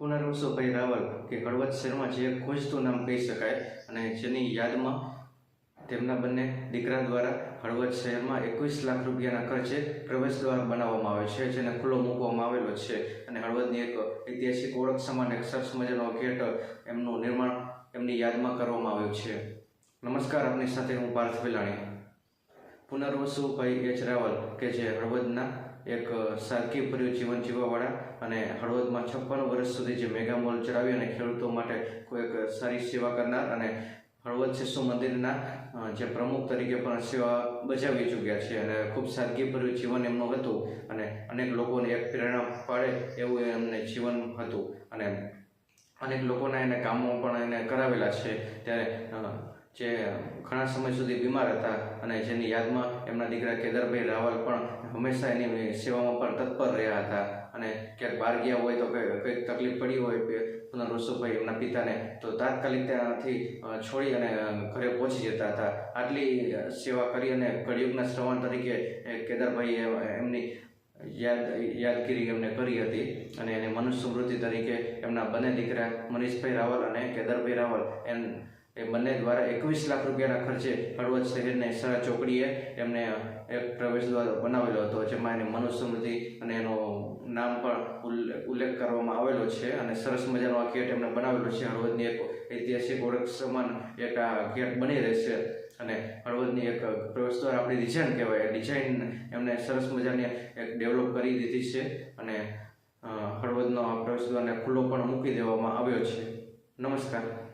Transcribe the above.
પુનર્વસુભાઈ રાવલ કે હળવદ શહેરમાં જે ખોજતું નામ કહી શકાય અને જેની યાદમાં તેમના બંને દીકરા દ્વારા હળવદ શહેરમાં એકવીસ લાખ રૂપિયાના ખર્ચે પ્રવેશ દ્વાર બનાવવામાં આવે છે, જેને ખુલ્લો મૂકવામાં આવેલો છે. અને હળવદની એક ઐતિહાસિક ઓળખ સમાન એક સરસ મજાનો ગેટ એમનું નિર્માણ એમની યાદમાં કરવામાં આવ્યું છે. નમસ્કાર, આપની સાથે હું પાર્થ વિલાણી. પુનર્વસુભાઈ એચ રાવલ, કે જે હળવદના એક સાદગીભર્યું જીવન જીવવાવાળા અને હળવદમાં છપ્પન વર્ષ સુધી જે મેગા મોલ ચલાવી અને ખેડૂતો માટે કોઈ એક સારી સેવા કરનાર અને હળવદ શિશુ મંદિરના જે પ્રમુખ તરીકે પણ સેવા બજાવી ચૂક્યા છે અને ખૂબ સાદગીભર્યું જીવન એમનું હતું અને અનેક લોકોને એક પ્રેરણા પાડે એવું એમને જીવન હતું અને અનેક લોકોના એને કામો પણ એને કરાવેલા છે. ત્યારે જે ઘણા સમય સુધી બીમાર હતા અને જેની યાદમાં એમના દીકરા કેદારભાઈ રાવલ પણ હંમેશા એની સેવામાં પણ તત્પર રહ્યા હતા. અને ક્યાંક બહાર ગયા હોય તો કંઈ કંઈક તકલીફ પડી હોય કે પુનર્વસુભાઈ એમના પિતાને તો તાત્કાલિક ત્યાંથી છોડી અને ઘરે પહોંચી જતા હતા. આટલી સેવા કરી અને કળિયુગના શ્રવણ તરીકે કેદારભાઈએ એમની યાદ, યાદગીરી એમને કરી હતી અને એને મનુષ્ય સ્મૃતિ તરીકે એમના બંને દીકરા મનીષભાઈ રાવલ અને કેદારભાઈ રાવલ એમ એ બંને દ્વારા એકવીસ લાખ રૂપિયાના ખર્ચે હળવદ શહેરની સહ ચોકડીએ એમને એક પ્રવેશ દ્વાર બનાવેલો હતો, જેમાં એની મનુષ્ય અને એનો નામ પણ ઉલ્લે- ઉલ્લેખ કરવામાં આવેલો છે અને સરસ મજાનો આ ગેટ એમને બનાવેલો છે. હળવદની એક ઐતિહાસિક ઓળખ સમાન એક આ ગેટ બની રહેશે અને હળવદની એક પ્રવેશ દ્વાર આપણી ડિઝાઇન કહેવાય. ડિઝાઇન એમને સરસ મજાની એક ડેવલપ કરી દીધી છે અને હળવદનો આ પ્રવેશ દ્વારને ખુલ્લો પણ મૂકી દેવામાં આવ્યો છે. નમસ્કાર.